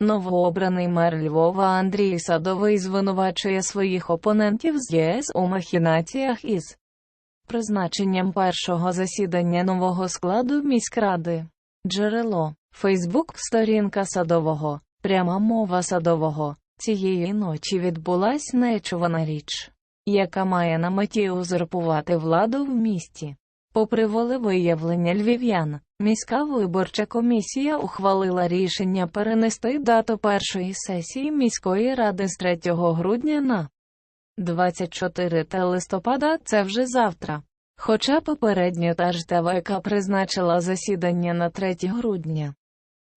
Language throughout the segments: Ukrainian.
Новообраний мер Львова Андрій Садовий звинувачує своїх опонентів з ЄС у махінаціях із призначенням першого засідання нового складу міськради. Джерело Фейсбук, сторінка Садового, пряма мова Садового. Цієї ночі відбулась нечувана річ, яка має на меті узурпувати владу в місті. Попри волевиявлення львів'ян, міська виборча комісія ухвалила рішення перенести дату першої сесії міської ради з 3 грудня на 24 листопада, це вже завтра. Хоча попередньо та ж ТВК призначила засідання на 3 грудня,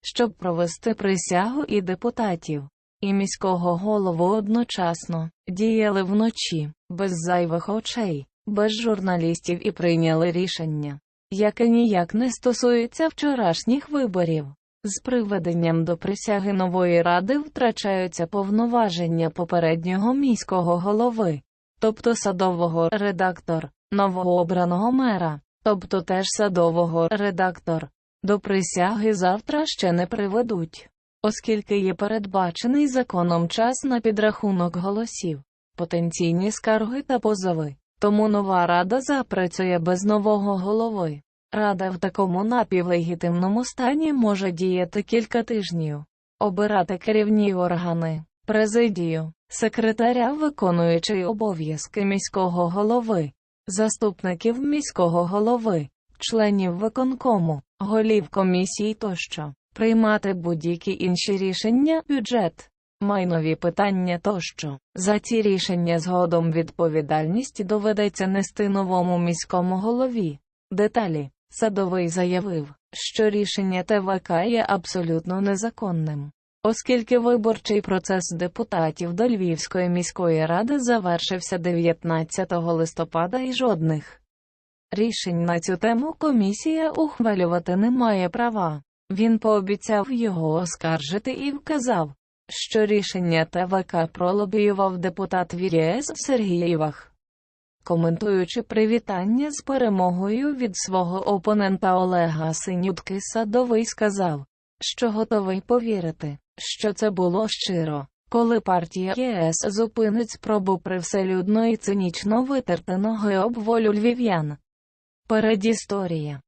щоб провести присягу і депутатів, і міського голову одночасно діяли вночі, без зайвих очей, без журналістів і прийняли рішення, яке ніяк не стосується вчорашніх виборів. З приведенням до присяги нової ради втрачаються повноваження попереднього міського голови, тобто садового редактор, новообраного мера, тобто теж садового редактор. До присяги завтра ще не приведуть, оскільки є передбачений законом час на підрахунок голосів, потенційні скарги та позови. Тому нова рада запрацює без нового голови. Рада в такому напівлегітимному стані може діяти кілька тижнів, обирати керівні органи, президію, секретаря, виконуючий обов'язки міського голови, заступників міського голови, членів виконкому, голів комісій тощо, приймати будь-які інші рішення, бюджет, майнові питання тощо. За ці рішення згодом відповідальність доведеться нести новому міському голові. Деталі. Садовий заявив, що рішення ТВК є абсолютно незаконним, оскільки виборчий процес депутатів до Львівської міської ради завершився 19 листопада і жодних рішень на цю тему комісія ухвалювати не має права. Він пообіцяв його оскаржити і вказав, що рішення ТВК пролобіював депутат від ЄС Сергій Івах. Коментуючи привітання з перемогою від свого опонента Олега Синютки Садовий сказав, що готовий повірити, що це було щиро, коли партія ЄС зупинить спробу привселюдно і цинічно витерти ноги об волю львів'ян. Передісторія